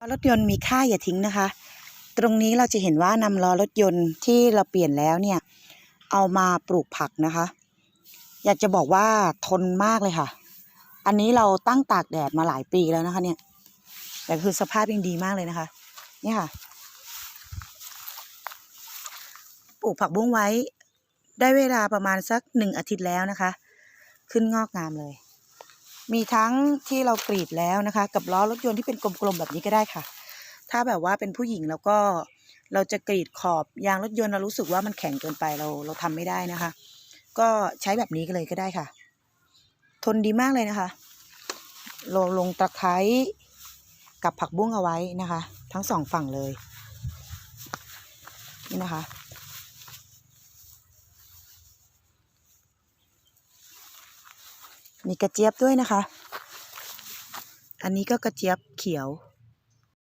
ล้อรถยนต์มีค่าอย่าทิ้งนะคะ ตรงนี้เราจะเห็นว่านำล้อรถยนต์ที่เราเปลี่ยนแล้วเนี่ย เอามาปลูกผักนะคะ อยากจะบอกว่าทนมากเลยค่ะ อันนี้เราตั้งตากแดดมาหลายปีแล้วนะคะเนี่ยแต่คือสภาพยังดีมากเลยนะคะเนี่ยค่ะ ปลูกผักบุ้งไว้ ได้เวลาประมาณสักหนึ่งอาทิตย์แล้วนะคะ ขึ้นงอกงามเลย มีทั้งที่เรากรีดแล้วนะคะ กับล้อรถยนต์ที่เป็นกลมๆแบบนี้ก็ได้ค่ะ ถ้าแบบว่าเป็นผู้หญิงแล้วก็เราจะกรีดขอบยางรถยนต์เรารู้สึกว่ามันแข็งเกินไปเราเราทำไม่ได้นะคะ ก็ใช้แบบนี้ก็เลยก็ได้ค่ะ ทนดีมากเลยนะคะเราลงตะไคร้กับผักบุ้งเอาไว้นะคะ ทั้งสองฝั่งเลยนี่นะคะ มีกระเจี๊ยบด้วยนะคะ อันนี้ก็กระเจี๊ยบเขียว